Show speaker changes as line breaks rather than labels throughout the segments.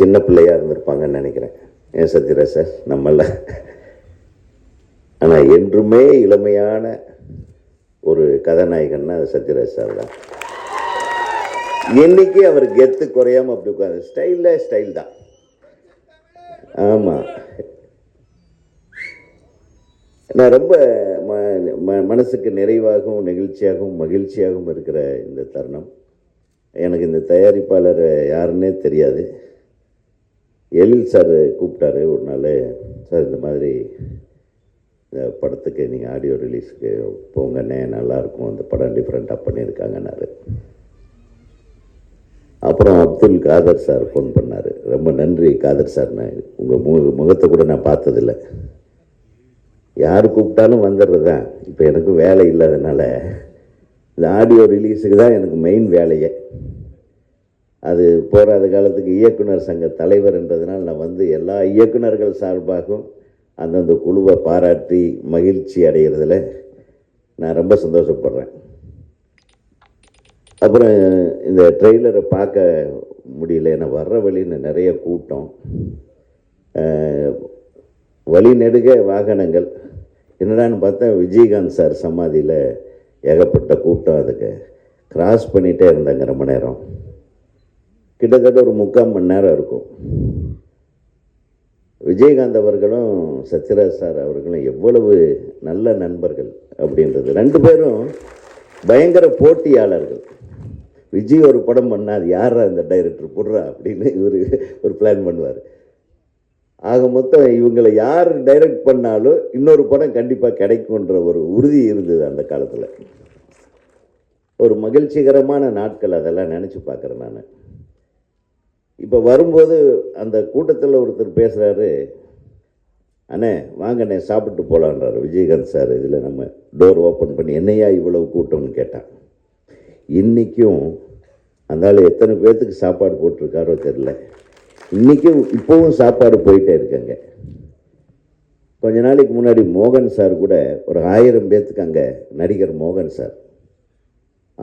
சின்ன பிள்ளையாக இருந்திருப்பாங்கன்னு நினைக்கிறேன். ஏன் சத்யராஜ் சார்? நம்மள. ஆனால் என்றுமே இளமையான ஒரு கதாநாயகன்னா அது சத்யராஜ் சார் தான். என்னைக்கு அவர் கெத்து குறையாமல் அப்படி உட்காந்து ஸ்டைலில் ஸ்டைல் தான். ஆமாம் நான் ரொம்ப ம ம மனசுக்கு நிறைவாகவும் நெகிழ்ச்சியாகவும் மகிழ்ச்சியாகவும் இருக்கிற இந்த தருணம். எனக்கு இந்த தயாரிப்பாளர் யாருன்னே தெரியாது. எழில் சார் கூப்பிட்டாரு ஒரு நாள். சார் இந்த மாதிரி இந்த படத்துக்கு நீங்கள் ஆடியோ ரிலீஸுக்கு போங்கண்ணே நல்லாயிருக்கும். அந்த படம் டிஃப்ரெண்ட்டாக பண்ணியிருக்காங்கன்னாரு. அப்புறம் அப்துல் காதர் சார் ஃபோன் பண்ணார். ரொம்ப நன்றி காதர் சார் நான் உங்கள் மு முகத்தை கூட நான் பார்த்ததில்ல. யார் கூப்பிட்டாலும் வந்துடுறது தான் இப்போ எனக்கு வேலை இல்லாதனால இந்த ஆடியோ ரிலீஸுக்கு தான் எனக்கு மெயின் வேலையே. அது போராத காலத்துக்கு இயக்குனர் சங்க தலைவர்ன்றதுனால நான் வந்து எல்லா இயக்குனர்கள் சார்பாகவும் அந்தந்த குழுவை பாராட்டி மகிழ்ச்சி அடைகிறதுல நான் ரொம்ப சந்தோஷப்படுறேன். அப்புறம் இந்த ட்ரெய்லரை பார்க்க முடியல. ஏன்னா வர்ற வழின்னு நிறைய கூட்டம். வழி நெடுக வாகனங்கள். என்னடான்னு பார்த்தா விஜயகாந்த் சார் சமாதியில் ஏகப்பட்ட கூட்டம் அதுக்கு. கிராஸ் பண்ணிகிட்டே இருந்தாங்க ரொம்ப நேரம். கிட்டத்தட்ட ஒரு முக்கால் மணி நேரம் இருக்கும். விஜயகாந்த் அவர்களும் சத்யராஜ் சார் அவர்களும் எவ்வளவு நல்ல நண்பர்கள் அப்படின்றது. ரெண்டு பேரும் பயங்கர போட்டியாளர்கள். விஜய் ஒரு படம் பண்ணால் அது யாரா இந்த டைரக்டர் போடுறா அப்படின்னு இவர் ஒரு பிளான் பண்ணுவார். ஆக மொத்தம் இவங்களை யார் டைரக்ட் பண்ணாலும் இன்னொரு படம் கண்டிப்பாக கிடைக்குன்ற ஒரு உறுதி இருந்தது அந்த காலத்தில். ஒரு மகிழ்ச்சிகரமான நாட்கள் அதெல்லாம் நினச்சி பார்க்குறேன் நான். இப்போ வரும்போது அந்த கூட்டத்தில் ஒருத்தர் பேசுகிறாரு அண்ணே வாங்கண்ணே சாப்பிட்டு போகலான்றாரு விஜயகாந்த் சார். இதில் நம்ம டோர் ஓப்பன் பண்ணி என்னையா இவ்வளவு கூட்டம்னு கேட்டான். இன்றைக்கும் அந்த ஆள் எத்தனை பேர்த்துக்கு சாப்பாடு போட்டிருக்காரோ தெரில இன்றைக்கும் இப்போவும் சாப்பாடு போயிட்டே இருக்காங்க. கொஞ்ச நாளைக்கு முன்னாடி மோகன் சார் கூட ஒரு ஆயிரம் பேர்த்துக்கு அங்கே நடிகர் மோகன் சார்.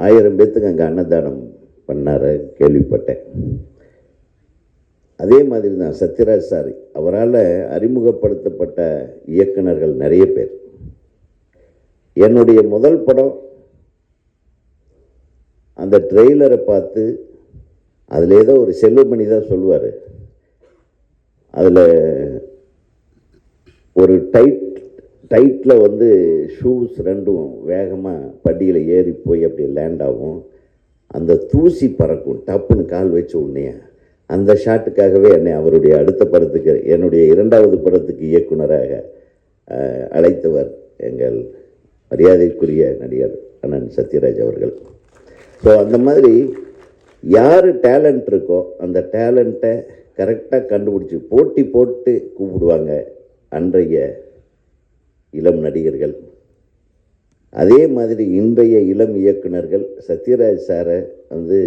ஆயிரம் பேர்த்துக்கு அங்கே அன்னதானம் பண்ணார கேள்விப்பட்டேன். அதே மாதிரி தான் சத்யராஜ் சார் அவரால் அறிமுகப்படுத்தப்பட்ட இயக்குனர்கள் நிறைய பேர். என்னுடைய முதல் படம் அந்த ட்ரெய்லரை பார்த்து அதில் ஏதோ ஒரு செல்வமணி தான் சொல்லுவார். அதில் ஒரு டைட் டைட்டில் வந்து ஷூஸ் ரெண்டும் வேகமாக படியில் ஏறி போய் அப்படி லேண்ட் ஆகும். அந்த தூசி பறக்கும் டப்புன்னு கால் வச்ச உடனே அந்த ஷாட்டுக்காகவே என்னை அவருடைய அடுத்த படத்துக்கு என்னுடைய இரண்டாவது படத்துக்கு இயக்குனராக அழைத்தவர் எங்கள் மரியாதைக்குரிய நடிகர் அண்ணன் சத்யராஜ் அவர்கள். ஸோ அந்த மாதிரி யார் டேலண்ட் இருக்கோ அந்த டேலண்ட்டை கரெக்டாக கண்டுபிடிச்சி போட்டி போட்டு கூப்பிடுவாங்க அன்றைய இளம் நடிகர்கள். அதே மாதிரி இன்றைய இளம் இயக்குனர்கள் சத்யராஜ் சாரை வந்து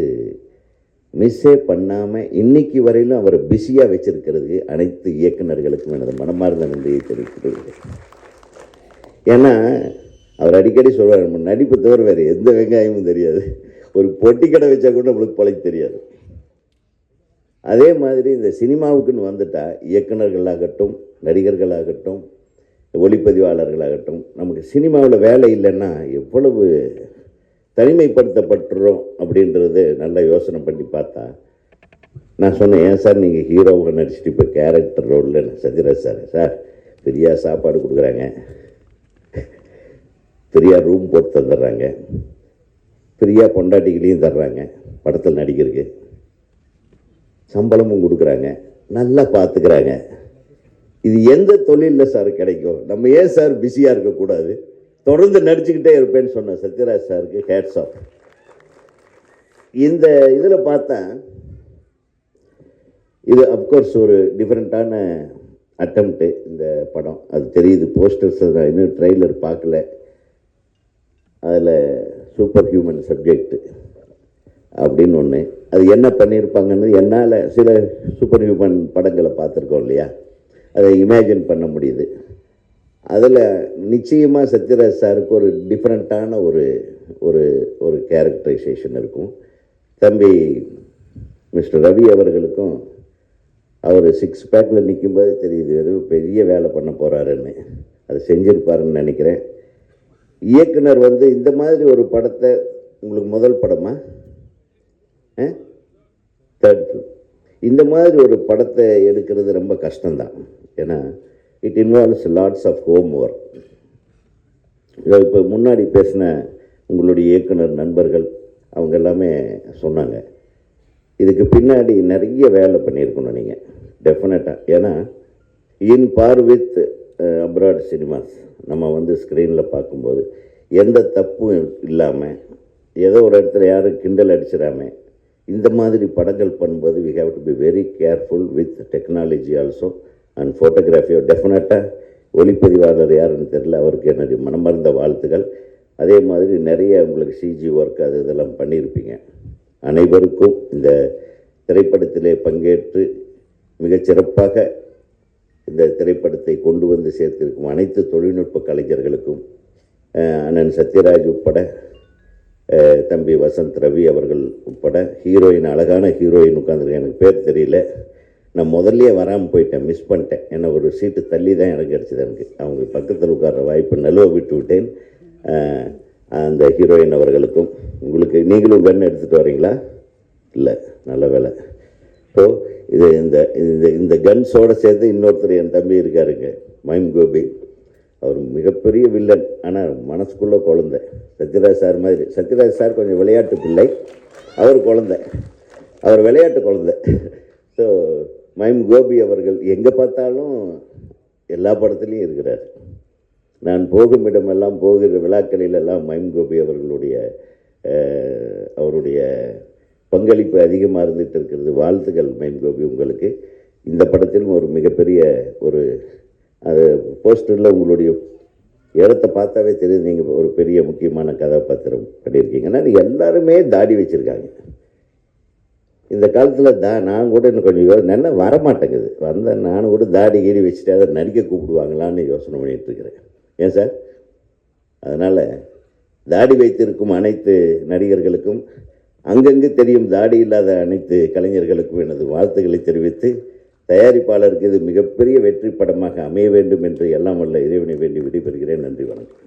மிஸ்ஸே பண்ணாமல் இன்னைக்கு வரையிலும் அவரை பிஸியாக வச்சிருக்கிறதுக்கு அனைத்து இயக்குனர்களுக்கும் எனது மனமார்ந்த நன்றியை தெரிவிக்கிறது ஏன்னா அவர் அடிக்கடி சொல்வார் நம்ம நடிப்பு தவிர வேறு எந்த வெங்காயமும் தெரியாது. ஒரு பொட்டி கடை வச்சா கூட நம்மளுக்கு பழைக்க தெரியாது. அதே மாதிரி இந்த சினிமாவுக்குன்னு வந்துட்டால் இயக்குனர்களாகட்டும் நடிகர்களாகட்டும் ஒளிப்பதிவாளர்களாகட்டும் நமக்கு சினிமாவில் வேலை இல்லைன்னா எவ்வளவு தனிமைப்படுத்தப்பட்டுறோம் அப்படின்றது நல்லா யோசனை பண்ணி பார்த்தா நான் சொன்னேன் ஏன் சார் நீங்கள் ஹீரோவை நடிச்சிட்டு இப்போ கேரக்டர் ரோலில் சத்யராஜ் சார்? சார் ஃப்ரீயாக சாப்பாடு கொடுக்குறாங்க. ஃப்ரீயாக ரூம் போட்டு தந்துடுறாங்க. ஃப்ரீயாக பொண்டாட்டிகளையும் தர்றாங்க படத்தில் நடிக்கிறதுக்கு. சம்பளமும் கொடுக்குறாங்க நல்லா பார்த்துக்கிறாங்க இது எந்த தொழிலில் சார் கிடைக்கும்? நம்ம ஏன் சார் பிஸியாக இருக்கக்கூடாது? தொடர்ந்து நடிச்சுக்கிட்டே இருப்பேன்னு சொன்னேன் சத்யராஜ் சாருக்கு ஹேட்ஸ் ஆஃப் இந்த இதில் பார்த்தா இது அப்கோர்ஸ் ஒரு டிஃப்ரெண்ட்டான அட்டம்ப்ட்டு இந்த படம். அது தெரியுது போஸ்டர்ஸ் நான் இன்னும் ட்ரெய்லர் பார்க்கல. அதில் சூப்பர் ஹியூமன் சப்ஜெக்ட் அப்படின்னு ஒன்று அது என்ன பண்ணியிருப்பாங்கன்னு என்னால் சில சூப்பர் ஹியூமன் படங்களை பார்த்துருக்கோம் இல்லையா? அதை இமேஜின் பண்ண முடியுது. அதில் நிச்சயமாக சத்யராஜ் சாருக்கு ஒரு டிஃப்ரெண்ட்டான ஒரு ஒரு ஒரு கேரக்டரைசேஷன் இருக்கும். தம்பி மிஸ்டர் ரவி அவர்களுக்கும் அவர் சிக்ஸ் பேக்கில் நிற்கும்போது தெரியுது எதுவும் பெரிய வேலை பண்ண போகிறாருன்னு அது செஞ்சுருப்பாருன்னு நினைக்கிறேன். இயக்குனர் வந்து இந்த மாதிரி ஒரு படத்தை உங்களுக்கு முதல் படமா? தேர்ட் இந்த மாதிரி ஒரு படத்தை எடுக்கிறது ரொம்ப கஷ்டம்தான். ஏன்னா it involves lots of homework இப்போ முன்னாடி பேசின உங்களுடைய இயக்குனர் நண்பர்கள் அவங்க எல்லாமே சொன்னாங்க. இதுக்கு பின்னாடி நிறைய வேலை பண்ணியிருக்கணும் நீங்கள் டெஃபினட்டாக ஏன்னா in par with abroad cinemas நம்ம வந்து ஸ்க்ரீனில் பார்க்கும்போது எந்த தப்பும் இல்லாமல் ஏதோ ஒரு இடத்துல யாரும் கிண்டல் அடிச்சிடாமல் இந்த மாதிரி படங்கள் பண்ணும்போது we have to be very careful with technology also and ஃபோட்டோகிராஃபியோ டெஃபினட்டாக ஒளிப்பதிவாளர் யாருன்னு தெரில அவருக்கு என்னுடைய மனமார்ந்த வாழ்த்துக்கள். அதே மாதிரி நிறைய உங்களுக்கு சிஜி ஒர்க் அது இதெல்லாம் பண்ணியிருப்பீங்க. அனைவருக்கும் இந்த திரைப்படத்திலே பங்கேற்று மிகச் சிறப்பாக இந்த திரைப்படத்தை கொண்டு வந்து சேர்த்திருக்கும் அனைத்து தொழில்நுட்ப கலைஞர்களுக்கும் அண்ணன் சத்யராஜ் உட்பட தம்பி வசந்த் ரவி அவர்கள் உட்பட ஹீரோயின் அழகான ஹீரோயின் உட்காந்துருக்கு எனக்கு பேர் தெரியல. நான் முதல்லையே வராமல் போயிட்டேன் மிஸ் பண்ணிட்டேன். ஏன்னா ஒரு சீட்டு தள்ளி தான் எனக்கு கிடச்சிது எனக்கு. அவங்க பக்கத்தில் உட்கார்ற வாய்ப்பு நழுவ விட்டு விட்டேன். அந்த ஹீரோயின் அவர்களுக்கும். உங்களுக்கு நீங்களும் கன் எடுத்துகிட்டு வரீங்களா? இல்லை நல்ல வேலை. இப்போது இது இந்த இந்த இந்த கன்ஸோடு சேர்த்து இன்னொருத்தர் என் தம்பி இருக்காருங்க மைம் கோபி. அவர் மிகப்பெரிய வில்லன் ஆனால் மனசுக்குள்ளே குழந்தை. சத்யராஜ் சார் மாதிரி சத்யராஜ் சார் கொஞ்சம் விளையாட்டு பிள்ளை. அவர் குழந்தை. அவர் விளையாட்டு குழந்தை. ஸோ மைம் கோபி அவர்கள் எங்கே பார்த்தாலும் எல்லா படத்துலையும் இருக்கிறார். நான் போகும் இடமெல்லாம் போகிற விழாக்களில் எல்லாம் மைம் கோபி அவர்களுடைய அவருடைய பங்களிப்பு அதிகமாக இருந்துகிட்டு இருக்கிறது. வாழ்த்துக்கள் மைம் கோபி உங்களுக்கு. இந்த படத்திலும் ஒரு மிகப்பெரிய ஒரு அது போஸ்டரில் உங்களுடைய இடத்த பார்த்தாவே தெரியுது. நீங்கள் ஒரு பெரிய முக்கியமான கதாபாத்திரம் பண்ணியிருக்கீங்கன்னா எல்லாருமே தாடி வச்சுருக்காங்க. இந்த காலத்தில் தா நான் கூட இன்னும் கொஞ்சம் யோ நல்லா வரமாட்டேங்குது. வந்தால் நானும் கூட தாடி கீடி வச்சுட்டு அதை நடிக்க கூப்பிடுவாங்களான்னு யோசனை பண்ணிகிட்டு இருக்கிறேன். ஏன் சார்? அதனால் தாடி வைத்திருக்கும் அனைத்து நடிகர்களுக்கும் அங்கங்கு தெரியும் தாடி இல்லாத அனைத்து கலைஞர்களுக்கும் எனது வாழ்த்துக்களை தெரிவித்து தயாரிப்பாளருக்கு இது மிகப்பெரிய வெற்றி படமாக அமைய வேண்டும் என்று எல்லாம் உள்ள இறைவனை வேண்டி விடைபெறுகிறேன். நன்றி வணக்கம்.